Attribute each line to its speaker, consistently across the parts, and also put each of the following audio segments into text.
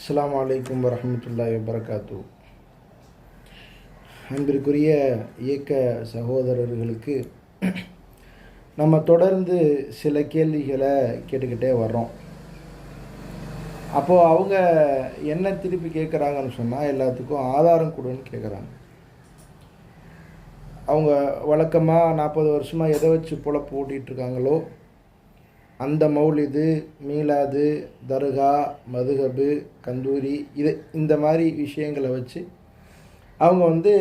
Speaker 1: அஸ்லாம் வலைக்கம் வரமத்துல்லாய் வபரகாத்து. அன்பிற்குரிய இயக்க சகோதரர்களுக்கு நம்ம தொடர்ந்து சில கேள்விகளை கேட்டுக்கிட்டே வர்றோம். அப்போது அவங்க என்ன திருப்பி கேட்குறாங்கன்னு சொன்னால் எல்லாத்துக்கும் ஆதாரம் கொடுன்னு கேட்குறாங்க. அவங்க வழக்கமாக நாற்பது வருஷமாக எதை வச்சு பொழப்பு ஓட்டிகிட்டு இருக்காங்களோ அந்த மௌலிது மீலாது தர்கா மதுகபு கந்தூரி இது இந்த மாதிரி விஷயங்களை வச்சு அவங்க வந்து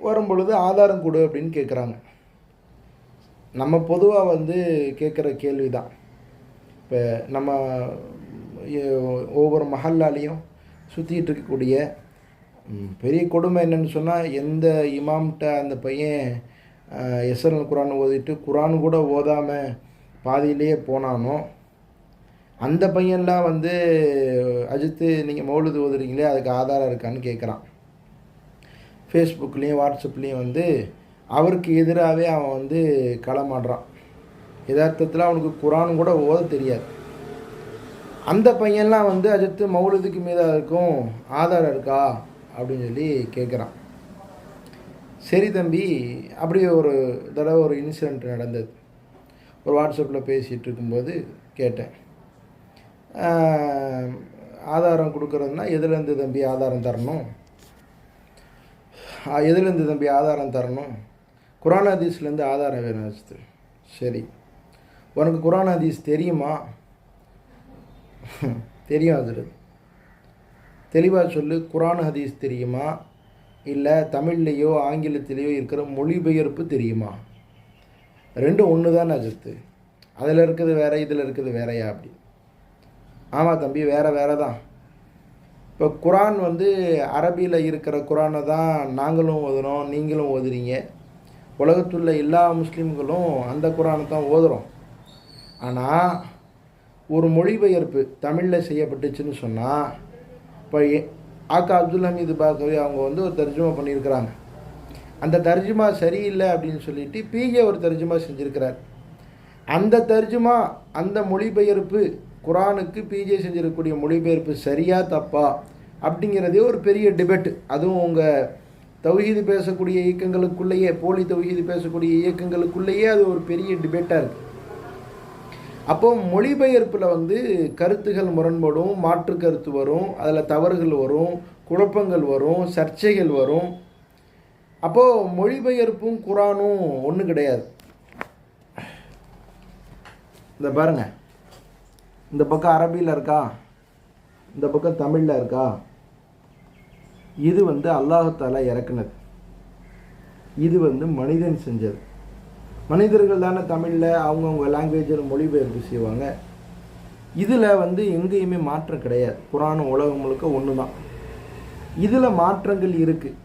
Speaker 1: வரும் பொழுது ஆதாரம் கொடு அப்படின்னு கேட்குறாங்க நம்ம பொதுவாக வந்து கேட்குற கேள்வி தான் இப்போ நம்ம ஒவ்வொரு மஹல்லாலையும் சுற்றிட்டு இருக்கக்கூடிய பெரிய கொடுமை என்னன்னு சொன்னால் எந்த இமாம்கிட்ட அந்த பையன் எஸ்எல் குரான் ஓதிட்டு குரான் கூட ஓதாமல் பாதியிலேயே போனானோ அந்த பையன்லாம் வந்து அஜித்து நீங்கள் மௌலுது ஓதுறீங்களே அதுக்கு ஆதாரம் இருக்கான்னு கேட்குறான் ஃபேஸ்புக்லேயும் வாட்ஸ்அப்லேயும் வந்து அவருக்கு எதிராகவே அவன் வந்து களமாடுறான் யதார்த்தத்தில் அவனுக்கு குரான் கூட ஓத தெரியாது. அந்த பையன்லாம் வந்து அஜித்து மௌலுதுக்கு மீதாக இருக்கும் ஆதாரம் இருக்கா? அப்படின்னு சொல்லி கேட்குறான் சரி தம்பி அப்படி ஒரு தடவை ஒரு இன்சிடெண்ட் நடந்தது. ஒரு வாட்ஸ்அப்பில் பேசிகிட்டு இருக்கும்போது கேட்டேன் ஆதாரம் கொடுக்குறதுனா எதுலேருந்து தம்பி ஆதாரம் தரணும்? எதுலேருந்து தம்பி ஆதாரம் தரணும்? குரான் ஹதீஸ்லேருந்து ஆதாரம் வேணும் வச்சுது சரி. உனக்கு குரான் ஹதீஸ் தெரியுமா? தெரியும் அது தெளிவாக சொல்லு குரான் ஹதீஸ் தெரியுமா? இல்லை தமிழ்லேயோ ஆங்கிலத்திலேயோ இருக்கிற மொழிபெயர்ப்பு தெரியுமா? ரெண்டும் ஒன்று தான் அஜித்து அதில் இருக்குது வேற இதில் இருக்குது வேறையா அப்படி. ஆமாம் தம்பி வேற வேற தான் இப்போ குரான் வந்து அரபியில் இருக்கிற குரானை தான் நாங்களும் ஓதுறோம் நீங்களும் ஓதுறீங்க. உலகத்துள்ள எல்லா முஸ்லீம்களும் அந்த குரானை தான் ஓதுறோம். ஆனால் ஒரு மொழிபெயர்ப்பு தமிழில் செய்யப்பட்டுச்சுன்னு சொன்னால் இப்போ ஆக்கா அப்துல் ஹமீது பாக்கவி அவங்க வந்து ஒரு தர்ஜுமா பண்ணியிருக்கிறாங்க. அந்த தர்ஜுமா சரியில்லை அப்படின்னு சொல்லிட்டு பிஜே ஒரு தர்ஜுமா செஞ்சுருக்கிறார். அந்த தர்ஜுமா அந்த மொழிபெயர்ப்பு குரானுக்கு பிஜே செஞ்சிருக்கக்கூடிய மொழிபெயர்ப்பு சரியா தப்பா அப்படிங்கிறதே ஒரு பெரிய டிபேட் அதுவும் உங்கள் தௌஹீது பேசக்கூடிய இயக்கங்களுக்குள்ளேயே போலி தௌஹீது பேசக்கூடிய இயக்கங்களுக்குள்ளேயே அது ஒரு பெரிய டிபேட்டாக இருக்குது அப்போ மொழிபெயர்ப்பில் வந்து கருத்துகள் முரண்படும் மாற்று கருத்து வரும் அதில் தவறுகள் வரும் குழப்பங்கள் வரும் சர்ச்சைகள் வரும். அப்போது மொழிபெயர்ப்பும் குரானும் ஒன்று கிடையாது. இந்த பாருங்க. இந்த பக்கம் அரபியில் இருக்கா? இந்த பக்கம் தமிழில் இருக்கா? இது வந்து அல்லாஹாலா இறக்குனது. இது வந்து மனிதன் செஞ்சது. மனிதர்கள் தானே தமிழில் அவங்கவுங்க லாங்குவேஜில் மொழிபெயர்ப்பு செய்வாங்க. இதில் வந்து எங்கேயுமே மாற்றம் கிடையாது. குரானும் உலகம் முழுக்க ஒன்று தான் இதில் மாற்றங்கள் இருக்குது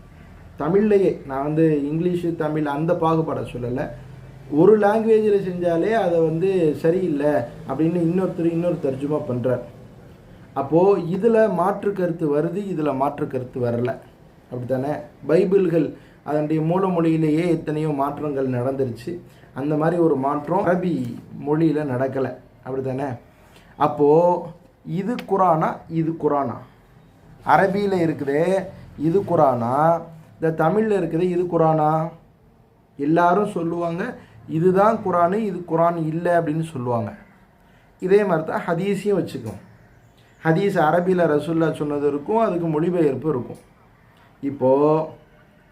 Speaker 1: தமிழ்லையே நான் வந்து இங்கிலீஷு தமிழ் அந்த பாகுபாடை சொல்லலை. ஒரு லாங்குவேஜில் செஞ்சாலே அதை வந்து சரியில்லை அப்படின்னு இன்னொருத்தர் இன்னொரு தர்ஜுமா பண்ணுறார் அப்போது இதில் மாற்று கருத்து வருது இதில் மாற்று கருத்து வரல. அப்படித்தானே? பைபிள்கள் அதனுடைய மூல மொழியிலேயே எத்தனையோ மாற்றங்கள் நடந்துருச்சு. அந்த மாதிரி ஒரு மாற்றம் அரபி மொழியில் நடக்கலை. அப்படித்தானே? அப்போது இது குரானா இது குரானா? அரபியில் இருக்குதே இது குரானா? இந்த தமிழில் இருக்குது இது குரானா? எல்லாரும் சொல்லுவாங்க இதுதான் குரானு இது குரான் இல்லை அப்படின்னு சொல்லுவாங்க. இதே மாதிரி தான் ஹதீஸையும் வச்சுக்கோம். ஹதீஸ் அரபியில் ரசுல்லா சொன்னது இருக்கும் அதுக்கு மொழிபெயர்ப்பு இருக்கும். இப்போது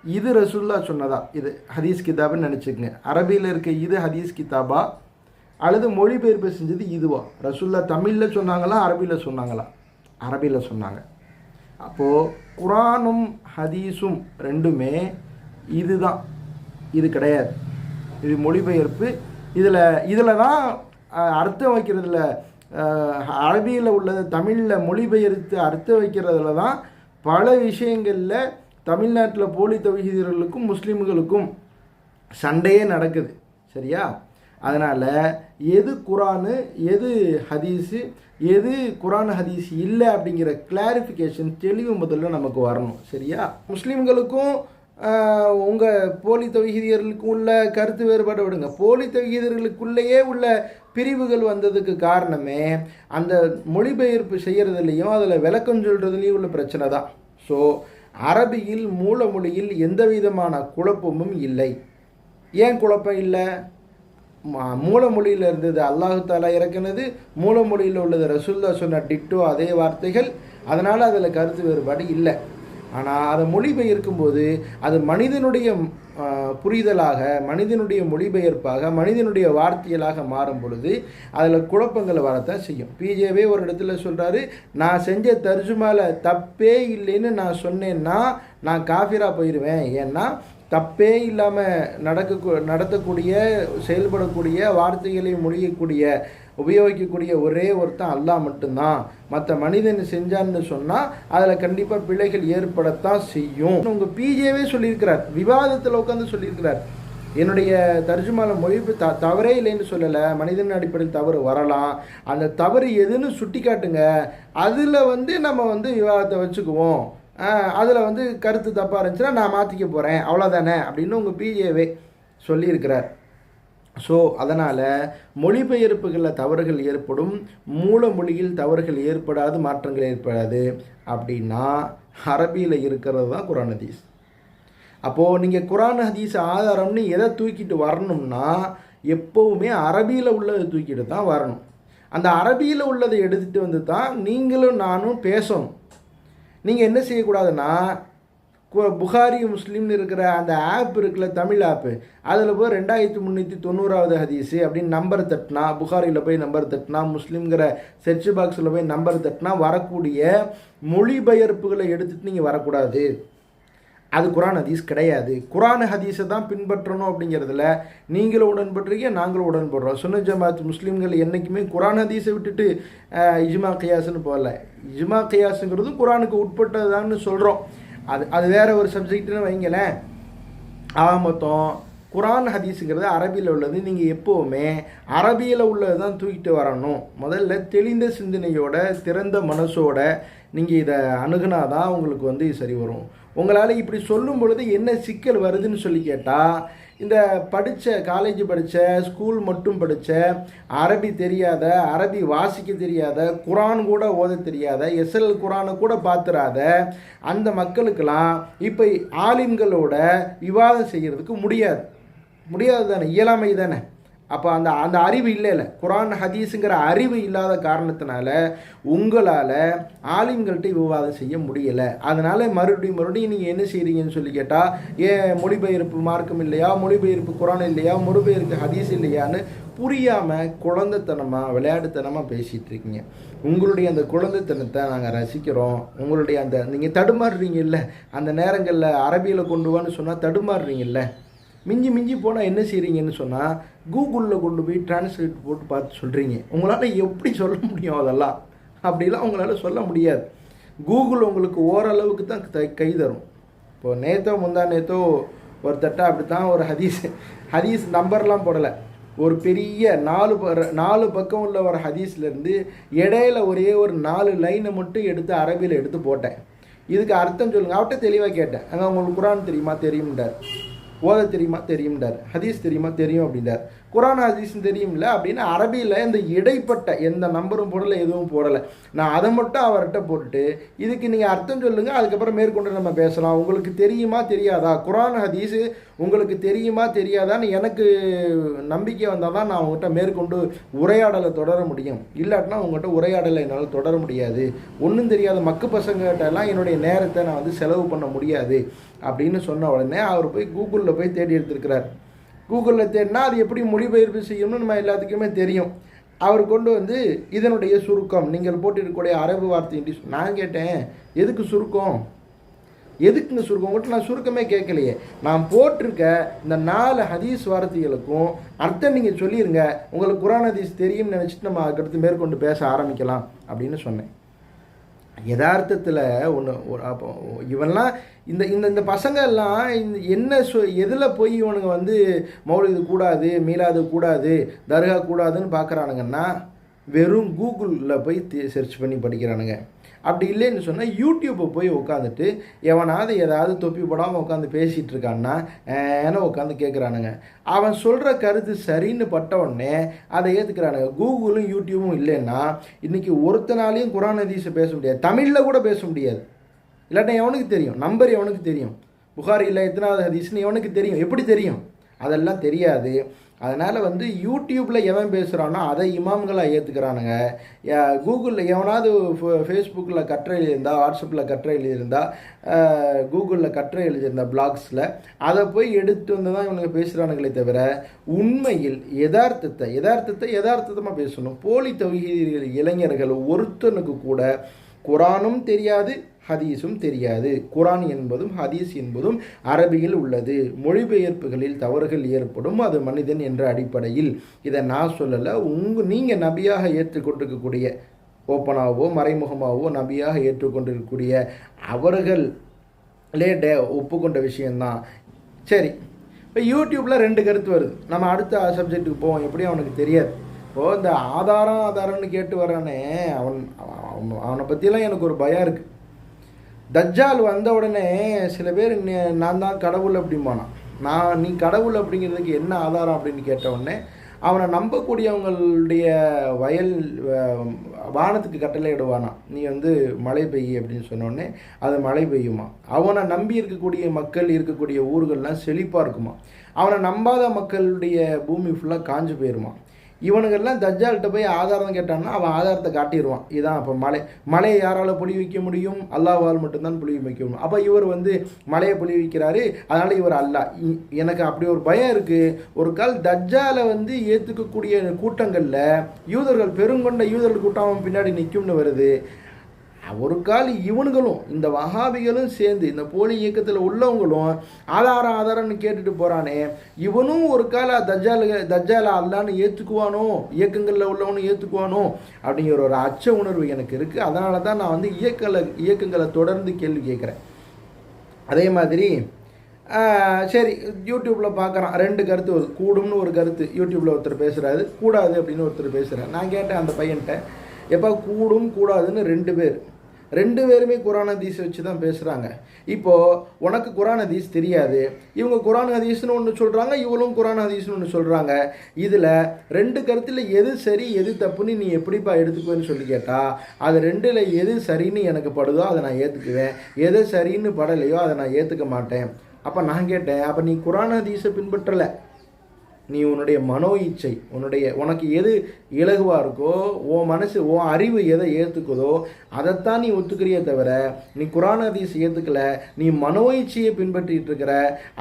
Speaker 1: இது ரசுல்லா சொன்னதா? இது ஹதீஸ் கிதாப்னு நினச்சிக்கங்க. அரபியில் இருக்க இது ஹதீஸ் கிதாபா? அல்லது மொழிபெயர்ப்பு செஞ்சது இதுவா? ரசுல்லா தமிழில் சொன்னாங்களா அரபியில் சொன்னாங்களா? அரபியில் சொன்னாங்க. அப்போது குரானும் ஹதீஸும் ரெண்டுமே இதுதான். இது கிடையாது. இது மொழிபெயர்ப்பு. இதில் இதில் தான் அர்த்தம் வைக்கிறதுல அரபியில் உள்ளது தமிழில் மொழிபெயர்த்து அர்த்தம் வைக்கிறதுல தான் பல விஷயங்களில் தமிழ்நாட்டில் போலி தவிதர்களுக்கும் முஸ்லீம்களுக்கும் சண்டையே நடக்குது. சரியா? அதனால் எது குரானு எது ஹதீஸு எது குரான் ஹதீஸ் இல்லை அப்படிங்கிற கிளாரிஃபிகேஷன் தெளிவு முதல்ல நமக்கு வரணும். சரியா? முஸ்லீம்களுக்கும் உங்கள் போலி தவிகிதியர்களுக்கு உள்ள கருத்து வேறுபாடு விடுங்க. போலி தொகுதியர்களுக்குள்ளேயே உள்ள பிரிவுகள் வந்ததுக்கு காரணமே அந்த மொழிபெயர்ப்பு செய்கிறதுலையும் அதில் விளக்கம் சொல்கிறதுலையும் உள்ள பிரச்சனை தான். ஸோ அரபியில் மூல மொழியில் எந்த விதமான குழப்பமும் இல்லை. ஏன் குழப்பம் இல்லை? மூலமொழியில் இருந்தது அல்லாஹு தாலா இறக்குனது மூலமொழியில் உள்ளது ரசூல்லா சொன்ன டிட்டோ அதே வார்த்தைகள். அதனால் அதில் கருத்து வேறுபாடு இல்லை. ஆனால் அதை மொழிபெயர்க்கும்போது அது மனிதனுடைய புரிதலாக மனிதனுடைய மொழிபெயர்ப்பாக மனிதனுடைய வார்த்தைகளாக மாறும் பொழுது அதில் குழப்பங்கள் வரத்தான் செய்யும். பிஜேவே ஒரு இடத்துல சொல்கிறாரு நான் செஞ்ச தர்ஜுமால தப்பே இல்லைன்னு நான் சொன்னேன்னா நான் காஃபிரா போயிடுவேன் ஏன்னா தப்பே இல்லாமல் நடக்க நடத்தக்கூடிய செயல்படக்கூடிய வார்த்தைகளை மொழியக்கூடிய உபயோகிக்கக்கூடிய ஒரே ஒருத்தன் அல்லாஹ் மட்டும்தான். மற்ற மனிதன் செஞ்சான்னு சொன்னால் அதில் கண்டிப்பாக பிழைகள் ஏற்படத்தான் செய்யும். உங்கள் பிஜேவே சொல்லியிருக்கிறார். விவாதத்தில் உட்காந்து சொல்லியிருக்கிறார். என்னுடைய தர்ஜுமால மொழிப்பு த தவறே இல்லைன்னு சொல்லலை. மனிதன் அடிப்படையில் தவறு வரலாம். அந்த தவறு எதுன்னு சுட்டி காட்டுங்க அதில் வந்து நம்ம வந்து விவாதத்தை வச்சுக்குவோம். அதில் வந்து கருத்து தப்பாக இருந்துச்சுன்னா நான் மாற்றிக்க போகிறேன் அவ்வளோதானே அப்படின்னு உங்கள் பிஜேவே சொல்லியிருக்கிறார். ஸோ அதனால் மொழிபெயர்ப்புகளில் தவறுகள் ஏற்படும் மூல மொழியில் தவறுகள் ஏற்படாது மாற்றங்கள் ஏற்படாது. அப்படின்னா அரபியில் இருக்கிறது தான் குரான் ஹதீஸ். அப்போது நீங்கள் குரான் ஹதீஸ் ஆதாரம்னு எதை தூக்கிட்டு வரணும்னா எப்போவுமே அரபியில் உள்ளதை தூக்கிட்டு தான் வரணும். அந்த அரபியில் உள்ளதை எடுத்துகிட்டு வந்து தான் நீங்களும் நானும் பேசணும். நீங்கள் என்ன செய்யக்கூடாதுன்னா புகாரி முஸ்லீம்னு இருக்கிற அந்த ஆப் இருக்குல்ல தமிழ் ஆப்பு அதில் போய் ரெண்டாயிரத்தி முந்நூற்றி தொண்ணூறாவது ஹதீஸு அப்படின்னு நம்பர் தட்டினா புகாரியில் போய் நம்பர் தட்டினா முஸ்லீம்ங்கிற செர்ச் பாக்ஸில் போய் நம்பர் தட்டினா வரக்கூடிய மொழிபெயர்ப்புகளை எடுத்துட்டு நீங்கள் வரக்கூடாது. அது குரான் ஹதீஸ் கிடையாது. குரான் ஹதீஸை தான் பின்பற்றணும் அப்படிங்கிறதுல நீங்களும் உடன்படுறீங்க நாங்களும் உடன்படுறோம். சுன்ன ஜமாத் முஸ்லீம்கள் என்றைக்குமே குரான் ஹதீஸை விட்டுட்டு இஜ்மா கியாஸ்னு போகல. இஜ்மா கியாஸுங்கிறதும் குரானுக்கு உட்பட்டதான்னு சொல்கிறோம் அது அது வேற ஒரு சப்ஜெக்ட்னு வைங்களேன். ஆக மொத்தம் குரான் ஹதீஸுங்கிறது அரபியில் உள்ளது நீங்கள் எப்போவுமே அரபியில் உள்ளது தான் தூக்கிட்டு வரணும். முதல்ல தெளிந்த சிந்தனையோட திறந்த மனசோட நீங்கள் இதை அணுகுனா தான் உங்களுக்கு வந்து சரி வரும். உங்களால் இப்படி சொல்லும் பொழுது என்ன சிக்கல் வருதுன்னு சொல்லி கேட்டால் இந்த படித்த காலேஜ் படித்த ஸ்கூல் மட்டும் படித்த அரபி தெரியாத அரபி வாசிக்க தெரியாத குரான் கூட ஓத தெரியாத எஸ்எல் குரானை கூட பார்த்துறாத அந்த மக்களுக்கெல்லாம் இப்போ ஆலிம்களோட விவாதம் செய்கிறதுக்கு முடியாது. முடியாது தானே இயலாமை தானே. அப்போ அந்த அந்த அறிவு இல்லைல்ல. குரான் ஹதீஸுங்கிற அறிவு இல்லாத காரணத்தினால உங்களால் ஆலிம்கள்கிட்ட விவாதம் செய்ய முடியலை. அதனால் மறுபடியும் மறுபடியும் நீங்கள் என்ன செய்கிறீங்கன்னு சொல்லி கேட்டால் ஏன் மொழிபெயர்ப்பு மார்க்கம் இல்லையா? மொழிபெயர்ப்பு குரான் இல்லையா? மொழிபெயர்ப்பு ஹதீஸ் இல்லையான்னு புரியாமல் குழந்தைத்தனமாக விளையாட்டுத்தனமாக பேசிகிட்டு இருக்கீங்க. உங்களுடைய அந்த குழந்தைத்தனத்தை நாங்கள் ரசிக்கிறோம். உங்களுடைய அந்த நீங்கள் தடுமாறுறீங்கல்ல. அந்த நேரங்களில் அரபியில் கொண்டு வான்னு சொன்னால் தடுமாறுறீங்கல்ல. மிஞ்சி மிஞ்சி போனால் என்ன செய்கிறீங்கன்னு சொன்னால் கூகுளில் கொண்டு போய் டிரான்ஸ்லேட் போட்டு பார்த்து சொல்கிறீங்க உங்களால் எப்படி சொல்ல முடியும் அதெல்லாம்? அப்படிலாம் உங்களால் சொல்ல முடியாது. கூகுள் உங்களுக்கு ஓரளவுக்கு தான் த- கை தரும். இப்போ நேத்தோ முந்தா நேத்தோ ஒரு தட்டா அப்படி தான் ஒரு ஹதீஸ் ஹதீஸ் நம்பர்லாம் போடலை. ஒரு பெரிய நாலு நாலு பக்கம் உள்ள ஒரு ஹதீஸ்லேருந்து இடையில ஒரே ஒரு நாலு லைனை மட்டும் எடுத்து அரபியில் எடுத்து போட்டேன். இதுக்கு அர்த்தம் சொல்லுங்கள் அவர்கிட்ட தெளிவாக கேட்டேன். அங்கே உங்களுக்கு குரான் தெரியுமா? தெரியும்ன்றார். ஓத தெரியுமா தெரியும்டார் ஹதீஸ் தெரியுமா தெரியும் அப்படின்றார். குரான் ஹதீஸ் தெரியும்ல? அப்படின்னு அரபியில் இந்த இடைப்பட்ட எந்த நம்பரும் போடலை எதுவும் போடலை. நான் அதை மட்டும் அவர்கிட்ட போட்டுட்டு இதுக்கு நீங்கள் அர்த்தம் சொல்லுங்கள் அதுக்கப்புறம் மேற்கொண்டு நம்ம பேசலாம். உங்களுக்கு தெரியுமா தெரியாதா? குரான் ஹதீஸு உங்களுக்கு தெரியுமா தெரியாதான்னு எனக்கு நம்பிக்கை வந்தால் தான் நான் உங்கள்கிட்ட மேற்கொண்டு உரையாடலை தொடர முடியும். இல்லாட்டினா உங்கள்கிட்ட உரையாடலை என்னால் தொடர முடியாது. ஒன்றும் தெரியாத மக்கு பசங்ககிட்ட எல்லாம் என்னுடைய நேரத்தை நான் வந்து செலவு பண்ண முடியாது. அப்படின்னு சொன்ன உடனே அவர் போய் கூகுளில் போய் தேடி எடுத்திருக்கிறார். கூகுளில் தேடினா அது எப்படி மொழிபெயர்ப்பு செய்யணும்னு நம்ம எல்லாத்துக்குமே தெரியும். அவர் கொண்டு வந்து இதனுடைய சுருக்கம் நீங்கள் போட்டிருக்கக்கூடிய அரபு வார்த்தை நான் கேட்டேன் எதுக்கு சுருக்கம்? எதுக்குங்க சுருக்கம்? உங்கள்கிட்ட நான் சுருக்கமே கேட்கலையே. நான் போட்டிருக்க இந்த நாலு ஹதீஸ் வார்த்தைகளுக்கும் அர்த்தம் நீங்கள் சொல்லிடுங்க உங்களுக்கு குரான் ஹதீஸ் தெரியும்னு நினச்சிட்டு நம்ம அதுக்கடுத்து மேற்கொண்டு பேச ஆரம்பிக்கலாம் அப்படின்னு சொன்னேன். யதார்த்தத்தில் ஒன்று ஒரு அப்போ இவன்லாம் இந்த இந்த இந்த பசங்க எல்லாம் இந்த என்ன சொ எதில் போய் இவனுங்க வந்து மௌலிது கூடாது மீளாது கூடாது தர்கா கூடாதுன்னு பார்க்குறானுங்கன்னா வெறும் கூகுளில் போய் சர்ச் பண்ணி படிக்கிறானுங்க. அப்படி இல்லைன்னு சொன்னால் யூடியூப்பை போய் உட்காந்துட்டு எவனாவது ஏதாவது தொப்பி போடாமல் உட்காந்து பேசிகிட்டு இருக்கான்னா ஏன்னா உட்காந்து கேட்குறானுங்க அவன் சொல்கிற கருத்து சரின்னு பட்ட உடனே அதை ஏற்றுக்கிறானுங்க கூகுளும் யூடியூபும் இல்லைன்னா இன்றைக்கி ஒருத்தனாலையும் குரான் அதிசை பேச முடியாது. தமிழில் கூட பேச முடியாது. இல்லாட்டா எவனுக்கு தெரியும்? நம்பர் எவனுக்கு தெரியும்? புகார் இல்லை எத்தனாவது ஹதீஸ்னு எவனுக்கு தெரியும்? எப்படி தெரியும்? அதெல்லாம் தெரியாது. அதனால் வந்து யூடியூப்பில் எவன் பேசுகிறானோ அதை இமாம்களாக ஏற்றுக்கிறானுங்க கூகுளில் எவனாவது ஃபேஸ்புக்கில் கட்டுரை எழுதியிருந்தா வாட்ஸ்அப்பில் கட்டுரை எழுதியிருந்தா கூகுளில் கட்டுரை எழுதியிருந்தா பிளாக்ஸில் அதை போய் எடுத்து வந்து தான் இவனுங்க பேசுகிறானுங்களே தவிர உண்மையில் யதார்த்தத்தை யதார்த்தத்தை யதார்த்தமாக பேசணும். போலி தொகுதி இளைஞர்கள் ஒருத்தனுக்கு கூட குரானும் தெரியாது ஹதீஸும் தெரியாது. குரான் என்பதும் ஹதீஸ் என்பதும் அரபியில் உள்ளது. மொழிபெயர்ப்புகளில் தவறுகள் ஏற்படும் அது மனிதன் என்ற அடிப்படையில். இதை நான் சொல்லலை. உங்க நீங்கள் நபியாக ஏற்றுக்கொண்டிருக்கக்கூடிய ஓப்பனாகவோ மறைமுகமாகவோ நபியாக ஏற்றுக்கொண்டிருக்கக்கூடிய அவர்கள் டே ஒப்புக்கொண்ட விஷயந்தான் சரி இப்போ யூடியூப்பில் ரெண்டு கருத்து வருது. நம்ம அடுத்த சப்ஜெக்ட்டுக்கு போவோம். எப்படி அவனுக்கு தெரியாது? இப்போது இந்த ஆதாரம் ஆதாரம்னு கேட்டு வரானே அவன் அவனை பற்றிலாம் எனக்கு ஒரு பயம் இருக்குது தஜ்ஜால் வந்த உடனே சில பேர் நான் தான் கடவுள் அப்படிம்பானான் நான் நீ கடவுள் அப்படிங்கிறதுக்கு என்ன ஆதாரம் அப்படின்னு கேட்ட உடனே அவனை நம்பக்கூடியவங்களுடைய வயல் வானத்துக்கு கட்டளை இடுவானா நீ வந்து மழை பெய்ய அப்படின்னு சொன்னோடனே அது மழை பெய்யுமா? அவனை நம்பி இருக்கக்கூடிய மக்கள் இருக்கக்கூடிய ஊர்கள்லாம் செழிப்பாக இருக்குமா அவனை நம்பாத மக்களுடைய பூமி ஃபுல்லாக காஞ்சு போயிருமா இவனுங்கெல்லாம் தஜ்ஜால்கிட்ட போய் ஆதாரம் கேட்டான்னா அவன் ஆதாரத்தை காட்டிடுவான் இதான் அப்போ மலை. மலையை யாரால் புளி வைக்க முடியும்? அல்லாவால் மட்டும்தான் புளி வைக்க முடியும். அப்போ இவர் வந்து மலையை புளி வைக்கிறாரு. அதனால் இவர் அல்லா. எனக்கு அப்படி ஒரு பயம் இருக்குது ஒரு கால் தஜ்ஜாலை வந்து ஏற்றுக்கக்கூடிய கூட்டங்களில் யூதர்கள் பெருங்கொண்ட யூதர்கள் கூட்டம் பின்னாடி நிற்கும்னு வருது. ஒரு கால் இவனுங்களும் இந்த வகாபிகளும் சேர்ந்து இந்த போலி இயக்கத்தில் உள்ளவங்களும் ஆதாரம் ஆதாரம்னு கேட்டுட்டு போகிறானே இவனும் ஒரு கால தஜ்ஜால தஜால அல்லான்னு ஏற்றுக்குவானோ இயக்கங்களில் உள்ளவனும் ஏற்றுக்குவானோ அப்படிங்கிற ஒரு அச்ச உணர்வு எனக்கு இருக்குது அதனால தான் நான் வந்து இயக்கங்களை இயக்கங்களை தொடர்ந்து கேள்வி கேட்குறேன். அதே மாதிரி சரி யூடியூப்பில் பார்க்குறான் ரெண்டு கருத்து ஒரு கூடும்னு ஒரு கருத்து யூடியூப்பில் ஒருத்தர் பேசுகிறாரு கூடாது அப்படின்னு ஒருத்தர் பேசுகிறேன் நான் கேட்டேன் அந்த பையன்கிட்ட எப்போ கூடும் கூடாதுன்னு ரெண்டு பேர். ரெண்டு பேருமே குரான் ஹதீஸ் வச்சு தான் பேசுகிறாங்க இப்போது உனக்கு குரான் ஹதீஸ் தெரியாது இவங்க குரான் ஹதீஸ்னு ஒன்று சொல்கிறாங்க இவளும் குரான் ஹதீஸ்னு ஒன்று சொல்கிறாங்க இதில் ரெண்டு கருத்தில் எது சரி எது தப்புன்னு நீ எப்படிப்பா எடுத்துக்குவேன்னு சொல்லி கேட்டால் அது ரெண்டில் எது சரின்னு எனக்கு படுதோ அதை நான் ஏற்றுக்குவேன் எது சரின்னு படலையோ அதை நான் ஏற்றுக்க மாட்டேன். அப்போ நான் கேட்டேன் அப்போ நீ குரான் ஹதீஸை பின்பற்றலை. நீ உன்னுடைய மனோ இச்சை உன்னுடைய உனக்கு எது இலகுவாக இருக்கோ உன் மனசு உன் அறிவு எதை ஏற்றுக்குதோ அதைத்தான் நீ ஒத்துக்கிறியே தவிர நீ குரான் ஹதீஸ் ஏற்றுக்கல நீ மனோ இச்சையை பின்பற்றிட்டு இருக்கிற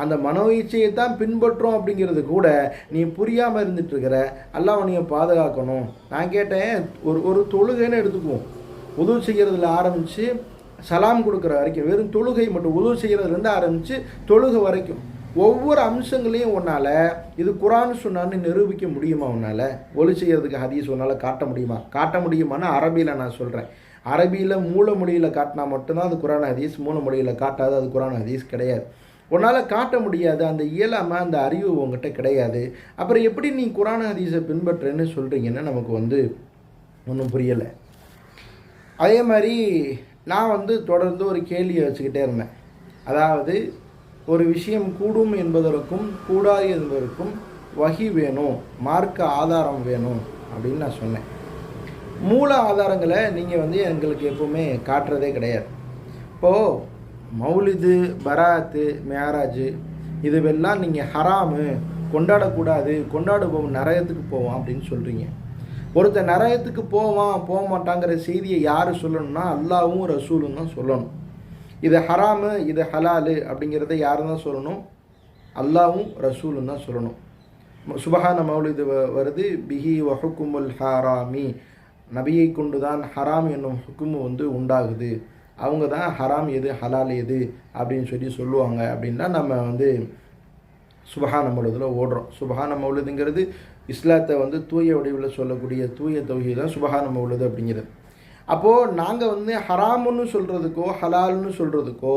Speaker 1: அந்த மனோ இச்சையை தான் பின்பற்றோம் அப்படிங்கிறது கூட நீ புரியாமல் இருந்துட்டு இருக்கிற எல்லாம் நீ பாதுகாக்கணும். நான் கேட்டேன் ஒரு ஒரு தொழுகைன்னு எடுத்துக்குவோம். உதவு செய்கிறதுல ஆரம்பித்து சலாம் கொடுக்குற வரைக்கும் வெறும் தொழுகை மட்டும் உதவு செய்கிறதுலேருந்து ஆரம்பித்து தொழுகை வரைக்கும். ஒவ்வொரு அம்சங்களையும் உன்னால் இது குரான் சொன்னான்னு நிரூபிக்க முடியுமா உன்னால்? ஒளி செய்கிறதுக்கு ஹதீஸ் உன்னால் காட்ட முடியுமா? காட்ட முடியுமான்னு அரபியில் நான் சொல்கிறேன் அரபியில் மூல மொழியில் காட்டினா மட்டும்தான் அது குரான் ஹதீஸ் மூல மொழியில் காட்டாது அது குரான் ஹதீஸ் கிடையாது. உன்னால் காட்ட முடியாது அந்த இயலாமல் அந்த அறிவு உங்ககிட்ட கிடையாது. அப்புறம் எப்படி நீ குரான் ஹதீஸை பின்பற்றுன்னு சொல்கிறீங்கன்னு நமக்கு வந்து ஒன்றும் புரியலை. அதே மாதிரி நான் வந்து தொடர்ந்து ஒரு கேள்வியை வச்சுக்கிட்டே இருந்தேன். அதாவது ஒரு விஷயம் கூடும் என்பதற்கும் கூடாது என்பதற்கும் வகி வேணும் மார்க்க ஆதாரம் வேணும் அப்படின்னு நான் சொன்னேன். மூல ஆதாரங்களை நீங்கள் வந்து எங்களுக்கு எப்பவுமே காட்டுறதே கிடையாது. இப்போது மௌலிது பராத்து மேராஜு இதுவெல்லாம் நீங்கள் ஹராமு கொண்டாடக்கூடாது கொண்டாடுபவன் நரகத்துக்கு போவான் அப்படின்னு சொல்கிறீங்க ஒருத்தர் நரகத்துக்கு போவான் போக மாட்டாங்கிற செய்தியை யார் சொல்லணும்னா அல்லாவும் ரசூலும் தான் சொல்லணும். இது ஹராமு இது ஹலாலு அப்படிங்கிறத யார் தான் சொல்லணும்? அல்லாவும் ரசூலும் தான் சொல்லணும். சுபஹான மௌலிது வருது பிஹி வஹுக்குமுல் ஹராமி. நபியை கொண்டு தான் ஹராம் என்னும் ஹுக்குமு வந்து உண்டாகுது. அவங்க தான் ஹராம் எது ஹலால் எது அப்படின்னு சொல்லி சொல்லுவாங்க அப்படின்னா நம்ம வந்து சுபஹான மௌலுதில் ஓடுறோம். சுபஹான மௌலுதுங்கிறது இஸ்லாத்தை வந்து தூய வடிவில் சொல்லக்கூடிய தூய தொகை தான் சுபஹான மௌலது அப்படிங்கிறது. அப்போது நாங்கள் வந்து ஹராமுன்னு சொல்கிறதுக்கோ ஹலால்னு சொல்கிறதுக்கோ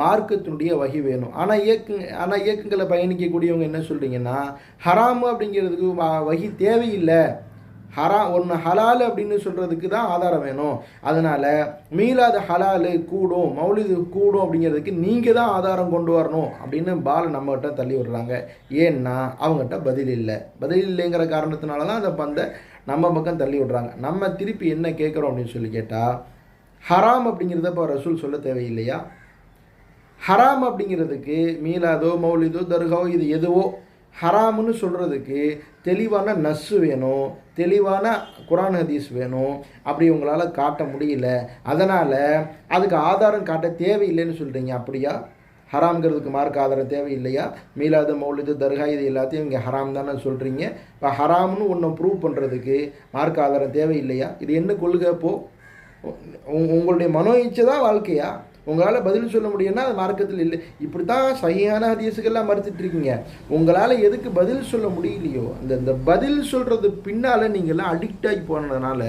Speaker 1: மார்க்கத்தினுடைய வகி வேணும். ஆனால் இயக்கு ஆனால் இயக்கங்களை பயணிக்கக்கூடியவங்க என்ன சொல்கிறீங்கன்னா ஹராமு அப்படிங்கிறதுக்கு வகி தேவையில்லை. ஹரா ஒன்று ஹலால் அப்படின்னு சொல்கிறதுக்கு தான் ஆதாரம் வேணும். அதனால் மீளாத ஹலாலு கூடும் மௌலிது கூடும் அப்படிங்கிறதுக்கு நீங்கள் தான் ஆதாரம் கொண்டு வரணும் அப்படின்னு பால் நம்மகிட்ட தள்ளி விடுறாங்க. ஏன்னா அவங்ககிட்ட பதில் இல்லை. பதில் இல்லைங்கிற காரணத்தினால தான் அந்த பந்தை நம்ம பக்கம் தள்ளி விடுறாங்க. நம்ம திருப்பி என்ன கேட்குறோம் அப்படின்னு சொல்லி கேட்டால் ஹராம் அப்படிங்கிறத இப்போ ரசூல் சொல்ல தேவையில்லையா? ஹராம் அப்படிங்கிறதுக்கு மீலாதோ மௌலிதோ தர்காவோ இது எதுவோ ஹராம்னு சொல்கிறதுக்கு தெளிவான நஸ்ஸு வேணும் தெளிவான குரான் ஹதீஸ் வேணும் அப்படி உங்களால் காட்ட முடியல. அதனால் அதுக்கு ஆதாரம் காட்ட தேவையில்லைன்னு சொல்கிறீங்க அப்படியா? ஹராம்ங்கிறதுக்கு மார்க் ஆதாரம் தேவையில்லையா? மீலாத மௌலிது தர்கா இது எல்லாத்தையும் இங்கே ஹராம் தானே சொல்கிறீங்க இப்போ ஹராம்னு ஒன்று ப்ரூவ் பண்ணுறதுக்கு மார்க் ஆதாரம் தேவையில்லையா? இது என்ன கொள்கை அப்போது உங்களுடைய மனோ இச்சை தான் வாழ்க்கையா? உங்களால் பதில் சொல்ல முடியும்னா அது மார்க்கத்தில் இல்லை. இப்படி தான் சரியான ஹதீஸுக்கெல்லாம் மறுத்துட்ருக்கீங்க உங்களால் எதுக்கு பதில் சொல்ல முடியலையோ அந்த இந்த பதில் சொல்கிறது பின்னால் நீங்கள்லாம் அடிக்ட் ஆகி போனதுனால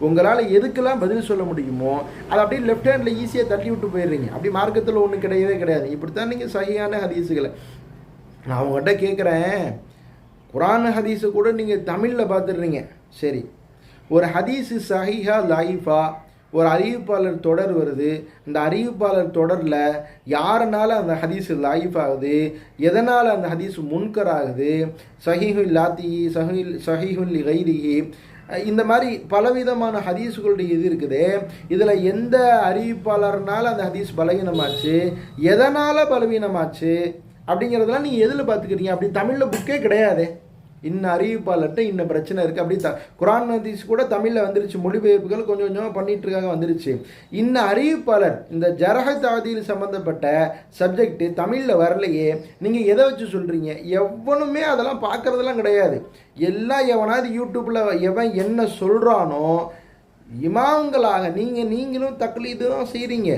Speaker 1: உங்களால் எதுக்கெல்லாம் பதில் சொல்ல முடியுமோ அதை அப்படியே லெஃப்ட் ஹேண்டில் ஈஸியாக தட்டி விட்டு போயிடுறீங்க. அப்படி மார்க்கத்தில் ஒன்றும் கிடையவே கிடையாது. இப்படி தான் நீங்கள் சரியான ஹதீஸுகளை. நான் அவங்ககிட்ட கேட்குறேன் குரான் ஹதீஸை கூட நீங்கள் தமிழில் பார்த்துடுறீங்க. சரி. ஒரு ஹதீஸு சஹிஹா லைஃபா ஒரு அறிவிப்பாளர் தொடர் வருது. இந்த அறிவிப்பாளர் தொடரில் யாருனால அந்த ஹதீஸ் லைஃப் ஆகுது? எதனால் அந்த ஹதீஸ் முன்கர் ஆகுது? சஹீஹுல் லாத்தி சஹீல் சஹிஹுல் கைரிஹி இந்த மாதிரி பலவிதமான ஹதீஸுகளுடைய இது இருக்குது. இதில் எந்த அறிவிப்பாளர்னால அந்த ஹதீஸ் பலவீனமாச்சு? எதனால் பலவீனமாச்சு? அப்படிங்கிறதெல்லாம் நீங்கள் எதில் பார்த்துக்கிறீங்க? அப்படி தமிழில் புக்கே கிடையாது. இன்ன அறிவிப்பாளர்கிட்ட இன்ன பிரச்சனை இருக்குது அப்படி த குரான் ஹதீஸ் கூட தமிழில் வந்துருச்சு. மொழிபெயர்ப்புகள் கொஞ்சம் கொஞ்சமாக பண்ணிட்டு இருக்காங்க வந்துருச்சு. இன்ன அறிவிப்பாளர் இந்த ஜரஹ தாதியில் சம்மந்தப்பட்ட சப்ஜெக்ட் தமிழில் வரலையே. நீங்கள் எதை வச்சு சொல்கிறீங்க எவனுமே அதெல்லாம் பார்க்குறதெல்லாம் கிடையாது. எல்லாம் எவனாவது யூடியூப்பில் எவன் என்ன சொல்கிறானோ இமாம்களாக நீங்கள் நீங்களும் தக்லீது தான் செய்கிறீங்க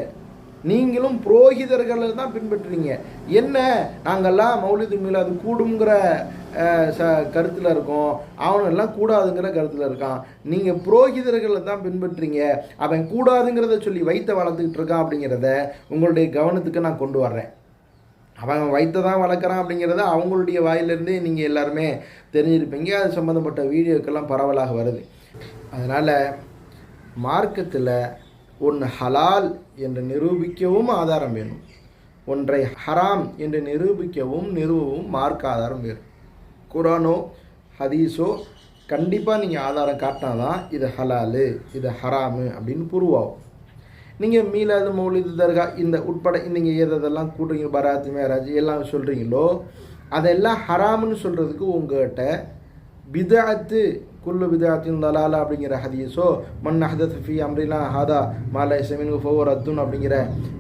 Speaker 1: நீங்களும் புரோகிதர்களை தான் பின்பற்றுறீங்க. என்ன? நாங்கள்லாம் மௌலிது அது கூடுங்கிற ச கருத்தில் இருக்கோம். அவனெல்லாம் கூடாதுங்கிற கருத்தில் இருக்கான். நீங்கள் புரோகிதர்களை தான் பின்பற்றுறீங்க அவன் கூடாதுங்கிறத சொல்லி வைத்த வளர்த்துக்கிட்டு இருக்கான் அப்படிங்கிறத உங்களுடைய கவனத்துக்கு நான் கொண்டு வர்றேன். அவன் வைத்த தான் வளர்க்குறான் அப்படிங்கிறத அவங்களுடைய வாயிலிருந்தே நீங்கள் எல்லாருமே தெரிஞ்சிருப்பீங்க. அது சம்மந்தப்பட்ட வீடியோக்கெல்லாம் பரவலாக வருது. அதனால் மார்க்கத்தில் ஒன்று ஹலால் என்று நிரூபிக்கவும் ஆதாரம் வேணும். ஒன்றை ஹராம் என்று நிரூபிக்கவும் நிறுவவும் மார்க் ஆதாரம் வேணும். குரானோ ஹதீஸோ கண்டிப்பாக நீங்கள் ஆதாரம் காட்டினா தான் இது ஹலாலு இது ஹராமு அப்படின்னு புருவாகும். நீங்கள் மீலாது மௌலிது தர்கா இந்த உட்பட நீங்கள் எதெல்லாம் கூட்டுறீங்க பராத் மேராஜ் எல்லாம் சொல்கிறீங்களோ அதெல்லாம் ஹராம்னு சொல்கிறதுக்கு உங்கள்கிட்ட பிதாத்து குல்லு பிதாத்தின் தலாலா அப்படிங்கிற ஹதீஸோ மன் அஹதத் ஃபி அம்ரிலா ஹாதா மாலை செமின் ஃபோர் அத்துன் அப்படிங்கிற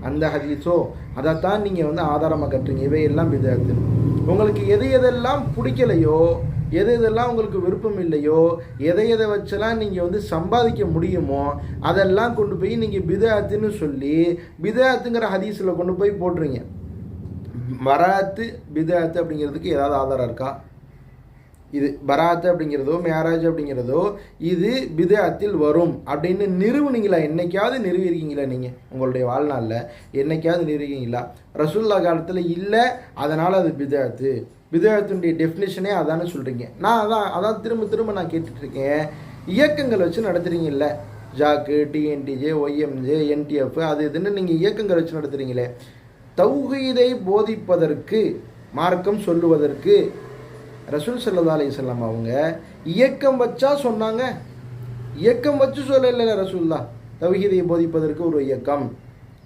Speaker 1: அந்த ஹதீஸோ அதைத்தான் நீங்கள் வந்து ஆதாரமாக கட்டுறீங்க. இவையெல்லாம் பிதாத்து. உங்களுக்கு எது எதெல்லாம் பிடிக்கலையோ எது எதெல்லாம் உங்களுக்கு விருப்பம் இல்லையோ எதை எதை வச்செல்லாம் நீங்கள் வந்து சம்பாதிக்க முடியுமோ அதெல்லாம் கொண்டு போய் நீங்கள் பிதாத்துன்னு சொல்லி பிதாத்துங்கிற ஹதீஸில் கொண்டு போய் போட்டுறீங்க வராத்து பிதாத்து அப்படிங்கிறதுக்கு ஏதாவது ஆதாரம் இருக்கா? இது பராத் அப்படிங்கிறதோ மேராஜ் அப்படிங்கிறதோ இது பிதத்தில் வரும் அப்படின்னு நிறுவுனீங்களா? என்னைக்காவது நிறுவிருக்கீங்களா நீங்கள் உங்களுடைய வாழ்நாளில்? என்னைக்காவது நிறுவிருக்கீங்களா ரசூல்லா காலத்தில் இல்லை அதனால் அது பிதாத்து. பிதாத்துடைய டெஃபினேஷனே அதானே சொல்கிறீங்க நான் அதான் அதான் திரும்ப திரும்ப நான் கேட்டுட்ருக்கேன். இயக்கங்கள் வச்சு நடத்துகிறீங்கல்ல ஜாக்கு டிஎன்டிஜே ஒய்எம்ஜே என்டிஎஃப் அது இதுன்னு நீங்கள் இயக்கங்கள் வச்சு நடத்துகிறீங்களே தௌஹீதை போதிப்பதற்கு மார்க்கம் சொல்லுவதற்கு ரசூல் சல்லா அலிசல்லாம் அவங்க இயக்கம் வச்சா சொன்னாங்க. இயக்கம் வச்சு சொல்லல ரசூல்லா தௌஹீதை போதிப்பதற்கு ஒரு இயக்கம்.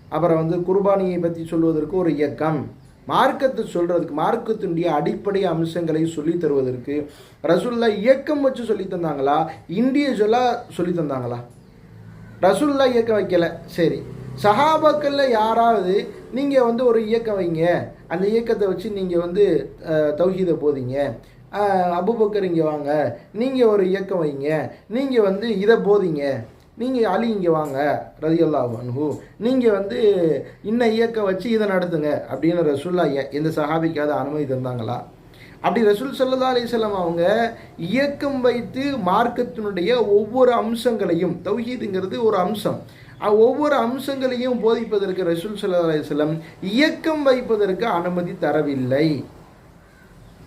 Speaker 1: அப்புறம் வந்து குர்பானியை பற்றி சொல்வதற்கு ஒரு இயக்கம். மார்க்கத்தை சொல்கிறதுக்கு மார்க்கத்தினுடைய அடிப்படை அம்சங்களை சொல்லி தருவதற்கு ரசூல்லா இயக்கம் வச்சு சொல்லி தந்தாங்களா? இண்டிவிஜுவலாக சொல்லி தந்தாங்களா? ரசூல்லா இயக்கம் வைக்கல. சரி. சஹாபாக்கள்ல யாராவது நீங்கள் வந்து ஒரு இயக்கம் வைங்க. அந்த இயக்கத்தை வச்சு நீங்கள் வந்து தௌஹீதை போதிங்க. அபுபக்கர் இங்கே வாங்க. நீங்கள் ஒரு இயக்கம் வைங்க. நீங்கள் வந்து இதை போதிங்க. நீங்கள் அலி இங்கே வாங்க. ரதியல்லா வன்ஹூ நீங்கள் வந்து இன்ன இயக்கம் வச்சு இதை நடத்துங்க. அப்படின்னு ரசூல்லா எந்த சஹாபிக்காவது அனுமதி தந்தாங்களா? அப்படி ரசூல் சல்லா அலிசல்லாம் அவங்க இயக்கம் வைத்து மார்க்கத்தினுடைய ஒவ்வொரு அம்சங்களையும் தௌஹீதுங்கிறது ஒரு அம்சம். ஒவ்வொரு அம்சங்களையும் போதிப்பதற்கு ரசூல் சல்லா அலிஸ்லம் இயக்கம் வைப்பதற்கு அனுமதி தரவில்லை.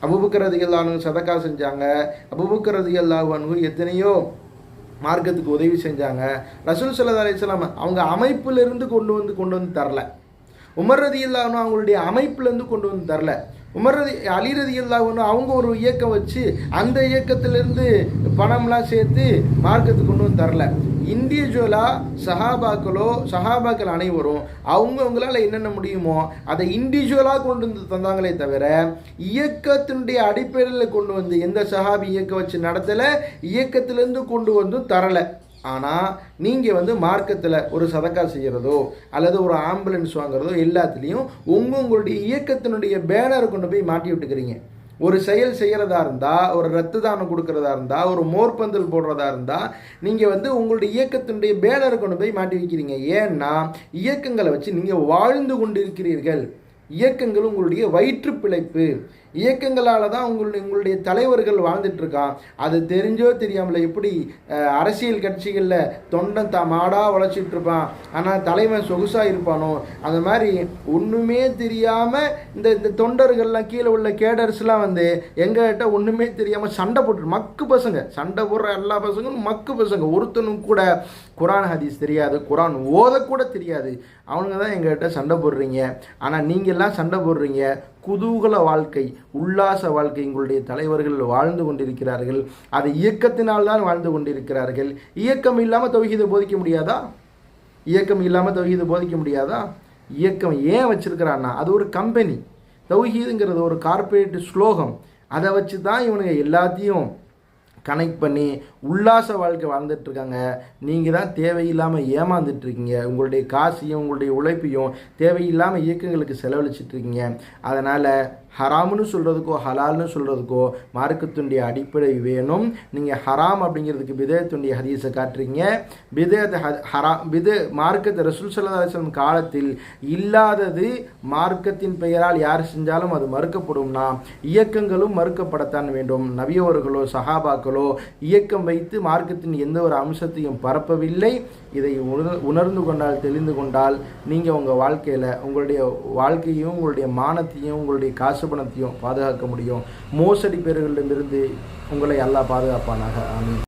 Speaker 1: அபுபக்கர் ரதியல்லாஹு சதக்கா செஞ்சாங்க. அபுபக்கர் ரதியல்லாஹு எத்தனையோ மார்க்கத்துக்கு உதவி செஞ்சாங்க. ரசூல் சல்லா அலிஸ்லாம் அவங்க அமைப்பிலிருந்து கொண்டு வந்து கொண்டு வந்து தரல. உமர் ரதி இல்லாமல் அவங்களுடைய அமைப்புலேருந்து கொண்டு வந்து தரல. உமர் ரதி அலி ரதி இல்லாமல் அவங்க ஒரு இயக்கம் வச்சு அந்த இயக்கத்திலேருந்து பணம்லாம் சேர்த்து மார்க்கத்துக்கு கொண்டு வந்து தரல. இண்டிவிஜுவலாக சஹாபாக்களோ சஹாபாக்கள் அனைவரும் அவங்கவுங்களால் என்னென்ன முடியுமோ அதை இண்டிவிஜுவலாக கொண்டு வந்து தந்தாங்களே தவிர இயக்கத்தினுடைய அடிப்படையில் கொண்டு வந்து எந்த சஹாபி இயக்கம் வச்சு நடத்தலை இயக்கத்திலேருந்து கொண்டு வந்து தரலை. ஆனால் நீங்கள் வந்து மார்க்கத்தில் ஒரு சதக்கா செய்கிறதோ அல்லது ஒரு ஆம்புலன்ஸ் வாங்குறதோ எல்லாத்துலேயும் உங்க உங்களுடைய இயக்கத்தினுடைய பேனர் கொண்டு போய் மாட்டி விட்டுக்கிறீங்க. ஒரு செயல் செய்கிறதா இருந்தால் ஒரு ரத்த தானம் கொடுக்கறதா இருந்தால் ஒரு மோர்பந்தல் போடுறதா இருந்தால் நீங்கள் வந்து உங்களுடைய இயக்கத்தினுடைய பேனரை கொண்டு போய் மாட்டி வைக்கிறீங்க. ஏன்னா இயக்கங்களை வச்சு நீங்கள் வாழ்ந்து கொண்டிருக்கிறீர்கள். இயக்கங்கள் உங்களுடைய வயிற்று பிழைப்பு. இயக்கங்களால் தான் உங்களுடைய உங்களுடைய தலைவர்கள் வாழ்ந்துட்டுருக்கான். அது தெரிஞ்சோ தெரியாமல எப்படி அரசியல் கட்சிகளில் தொண்டன் தான் மாடாக உழைச்சிட்டு இருப்பான் ஆனால் தலைவன் சொகுசாக இருப்பானோ? அந்த மாதிரி ஒன்றுமே தெரியாமல் இந்த இந்த தொண்டர்கள்லாம் கீழே உள்ள கேடர்ஸ்லாம் வந்து எங்ககிட்ட ஒன்றுமே தெரியாமல் சண்டை போட்டு மக்கு பசங்க. சண்டை போடுற எல்லா பசங்களும் மக்கு பசங்க. ஒருத்தனும் கூட குரான் ஹதீஸ் தெரியாது. குரான் ஓதக்கூட தெரியாது. அவனுங்க தான் எங்ககிட்ட சண்டை போடுறீங்க. ஆனால் நீங்கள்லாம் சண்டை போடுறீங்க. குதூகல வாழ்க்கை உல்லாச வாழ்க்கை உங்களுடைய தலைவர்கள் வாழ்ந்து கொண்டிருக்கிறார்கள். அது இயக்கத்தினால் தான் வாழ்ந்து கொண்டிருக்கிறார்கள். இயக்கம் இல்லாமல் தௌஹீதை போதிக்க முடியாதா? இயக்கம் இல்லாமல் தௌஹீதை போதிக்க முடியாதா? இயக்கம் ஏன் வச்சிருக்கிறான்னா அது ஒரு கம்பெனி தௌஹீதுங்கிறது ஒரு கார்பரேட் ஸ்லோகம். அதை வச்சு தான் இவனுங்க எல்லாத்தையும் கனெக்ட் பண்ணி உல்லாச வாழ்க்கை வாழ்ந்துட்டுருக்காங்க. நீங்கள் தான் தேவையில்லாமல் ஏமாந்துட்டுருக்கீங்க. உங்களுடைய காசையும் உங்களுடைய உழைப்பையும் தேவையில்லாமல் இயக்கங்களுக்கு செலவழிச்சிட்ருக்கீங்க அதனால் ஹராம்னு சொல்கிறதுக்கோ ஹலால்னு சொல்கிறதுக்கோ மார்க்கத்துடைய அடிப்படை வேணும். நீங்கள் ஹராம் அப்படிங்கிறதுக்கு விதயத்துடைய ஹதீஸை காட்டுறீங்க. பிதயத்தை ஹரா பித மார்க்கத்தை ரசூல் சல்லா காலத்தில் இல்லாதது மார்க்கத்தின் பெயரால் யார் செஞ்சாலும் அது மறுக்கப்படும்னா இயக்கங்களும் மறுக்கப்படத்தான் வேண்டும். நவியவர்களோ சஹாபாக்களோ இயக்கம் வைத்து மார்க்கத்தின் எந்த ஒரு அம்சத்தையும் பரப்பவில்லை. இதை உணர் உணர்ந்து கொண்டால் தெரிந்து கொண்டால் நீங்கள் உங்கள் வாழ்க்கையில் உங்களுடைய வாழ்க்கையும் உங்களுடைய மானத்தையும் உங்களுடைய காசு பணத்தையும் பாதுகாக்க முடியும். மோசடி பேர்களிடமிருந்து உங்களை எல்லாம் பாதுகாப்பானாக. ஆமீன்.